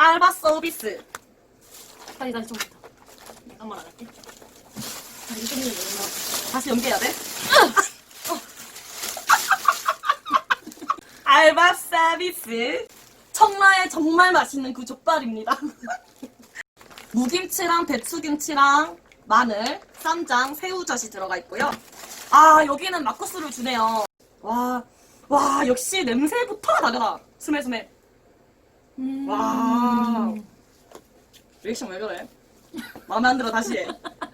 알바 서비스. 다시 다시 좀 붙어. 잠깐만 안 할게. 다시 연기해야 돼? 알바 서비스. 청라의 정말 맛있는 그 족발입니다. 무김치랑 배추김치랑 마늘, 쌈장, 새우젓이 들어가 있고요. 아, 여기는 막국수를 주네요. 와, 와, 역시 냄새부터가 다르다. 스멜스멜. 음. 와. 리액션 왜 그래? 마음에 안 들어 다시 해.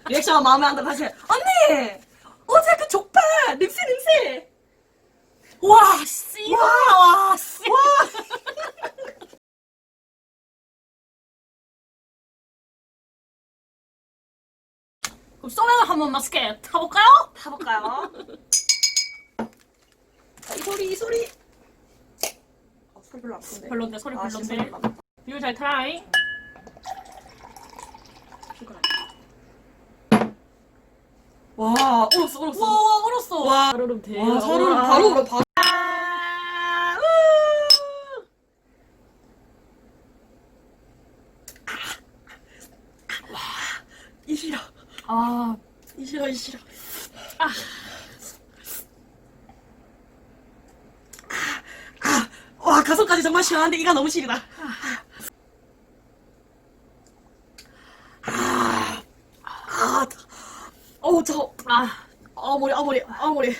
리액션 마음에 안 들어 다시 해. 언니! 어제 그 족발! 냄새 냄새! 와, 씨. 와! 와, 씨. 와! 그럼 소맥을 한번 맛있게 타볼까요? 타볼까요? 자, 이 소리 이 소리. 어, 소리 별로 안 큰데. 별론데, 소리 아, 별론데. 소리 별로 안 큰데. You 잘 트라이. 와, 울었어 울었어. 와, 와, 울었어. 와. 대. 와, 바로 바로 울어 바로. 아, 이시라 아, 이시라 이시라. 아. 아, 와 가슴까지 정말 시원한데 이가 너무 시리다. 아, 아, 어우 저, 아. 아 머리, 아 머리, 아 머리.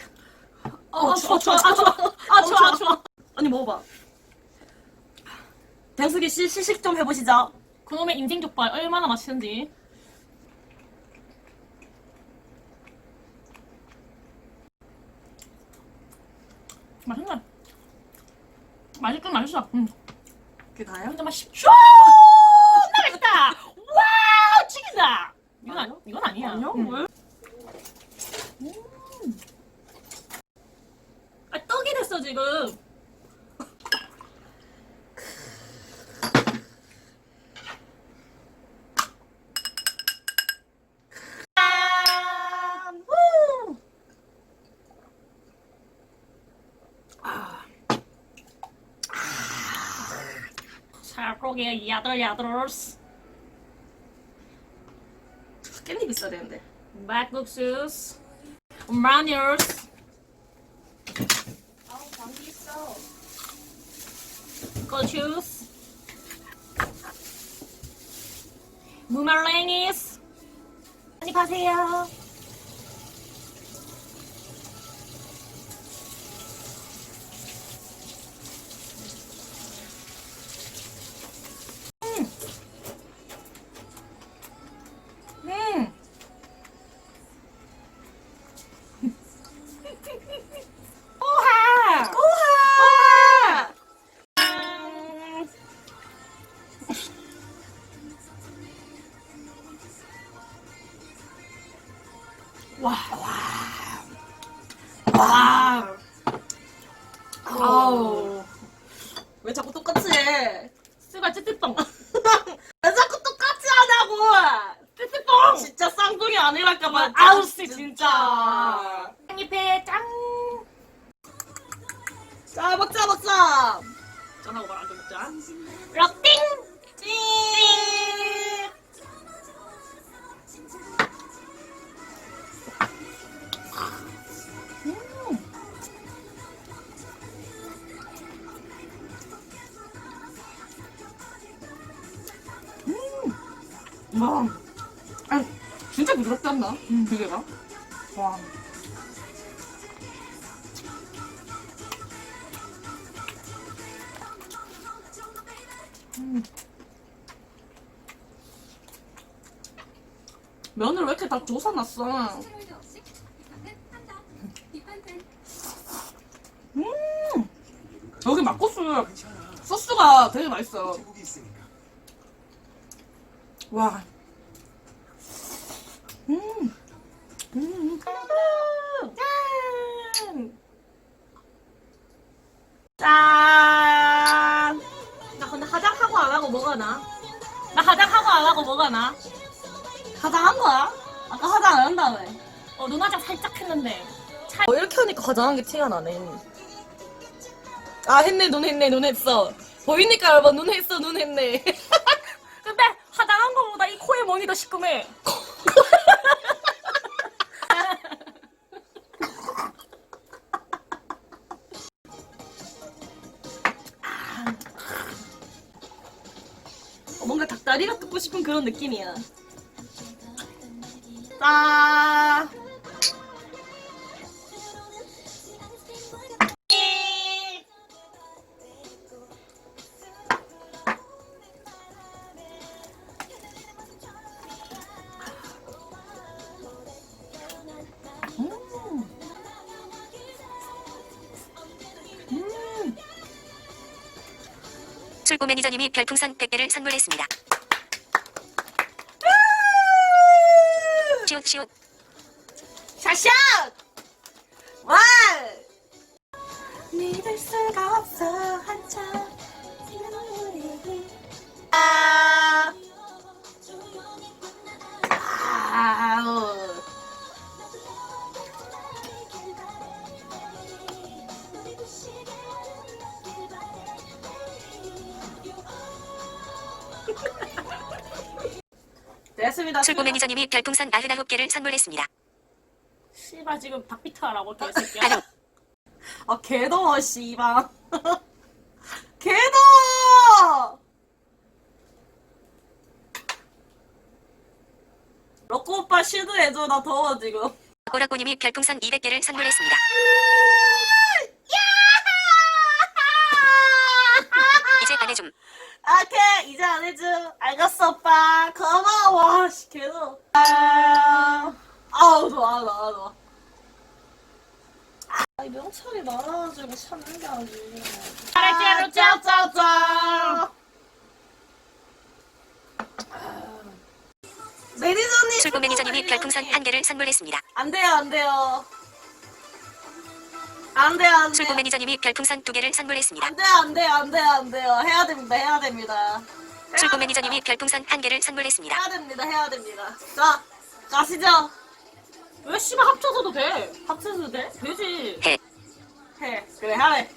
어, 좋아, 좋아, 아, 좋아. 아, 좋아, 좋아. 언니 먹어봐. 대숙이 씨 시식 좀 해보시죠. 그놈의 인생 족발 얼마나 맛있는지. 맛있네. 맛있긴 맛있어. 응. 그게 다예요? 진짜 맛있. 존나 맛있다. 와, 죽인다. 이건 아니? 이건 아니야. 아니요? 응. 왜? 아, 떡이 됐어 지금. 짠! 후! 살코기 야들 야들. 깻잎 있어야 되는데. 막국수. 마니어스. 아우, 감기 있어. 고추스. 무말랭이스. 많이 가세요. 와. 와. 아우. 왜 자꾸 똑같이 해? 쓰가 찌찌뽕. 왜 자꾸 똑같이 하냐고! 찌찌뽕. 진짜 쌍둥이 아니랄까봐. 아우, 씨, 진짜. 잎에 짱. 자, 먹자, 먹자! 짠하고 말안 먹자. 럭띵. 찡! 와. 아니, 진짜 부드럽지 않나? 음. 비계가? 와. 면을 왜 이렇게 다 조사놨어? 음! 여기 막국수 소스가 되게 맛있어. 와. 음. 음. 짠! 짠! 나 근데 화장하고 안 하고 뭐가 나? 나 화장하고 안 하고 뭐가 나? 화장한 거야? 아까 화장 안 한다며. 어, 눈 화장 살짝 했는데. 어, 이렇게 하니까 화장한 게 티가 나네. 아, 했네, 눈 했네, 눈 했어. 보이니까 여러분 눈 했어 눈 했네. 근데 화장한 거보다 이 코에 멍이 더 시큼해. 어, 뭔가 닭다리가 뜯고 싶은 그런 느낌이야. 짜. 출고 매니저님이 별풍선 100개를 선물했습니다. 시옷 시옷 샤샤! 와! 믿을 수가 없어 한참 아 아우 됐습니다. 출고 매니저님이 별풍선 99개를 선물했습니다. 씨발 지금 닭비타라고 개새끼야. 가능 아, 개더워, 씨발. 개더워! 럭코 오빠 시드해줘, 나 더워, 지금. 꼬라꼬님이 별풍선 200개를 선물했습니다. 이제 안 해줌. 오케이, 이제 안 해줘. 알겠어, 오빠. 고마워. 씨. 아, 아우, 좋아, 좋아, 좋아. 아, 이 명찰이 많아가지고 참는 게 아니지. 잘했지, 짜짜짜. 매니저님. 출고 매니저님이 별풍선 1개를 선물했습니다. 안 돼요, 안 돼요. 안 돼요, 안 출고 돼요. 매니저님이 별풍선 2개를 선물했습니다. 안 돼요, 안 돼요, 안 돼요, 안 돼요. 해야 됩니다, 해야 됩니다. 출고 매니저님이 별풍선 1개를 선물했습니다. 해야 됩니다, 해야 됩니다. 자, 가시죠. 왜 씨발 합쳐서도 돼? 합쳐도 돼? 되지. 해. 해. 그래, 하래.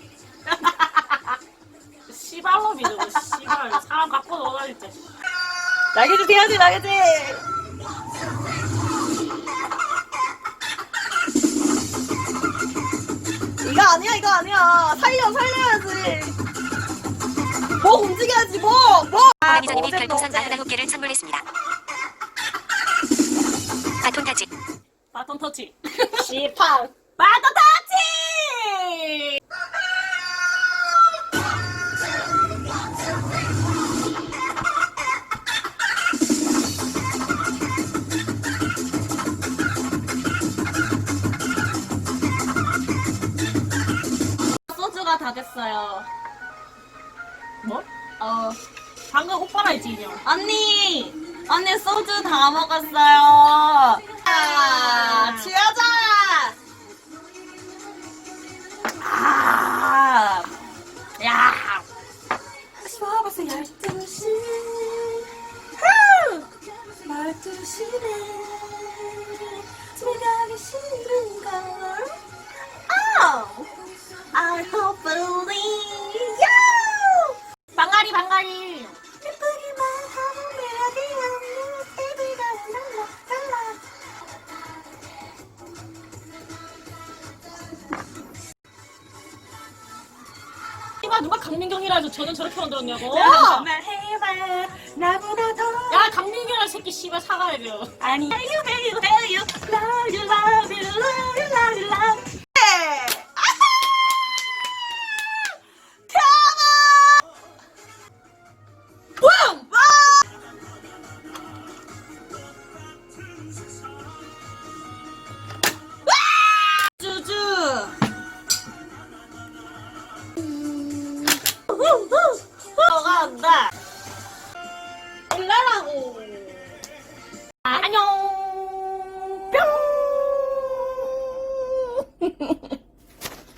씨발로 믿어. 씨발 사람 갖고 놀아 진짜. 나게지 해야지, 나게지. 아니야, 이거 아니야. 살려, 살려야지. 뭐 움직여야지, 뭐, 뭐. 아, 매니저님이 어제, 별풍선 어제. 99개를 선물했습니다. 바톤 타지. 바톤 터치. 씨팡. 마더 타치! 다 됐어요. 뭐? 어, 방금 오빠라 했지 인형. 언니! 언니 소주 다 먹었어요. 아, 취하자! 아, 야! 시와 벌써 12시. 후! 12시네. 집에 가기 싫은걸? Believe you! 방아리 방아리. 예쁘기만 매력이 없는 애들가 달라 달라 씨발 누가 강민경이라 해서 저는 저렇게 만들었냐고. 정말 해봐 나보다 더 야 강민경이라 새끼 씨발 사과해 줘. 아니 Hey you hey you love you love you love you love you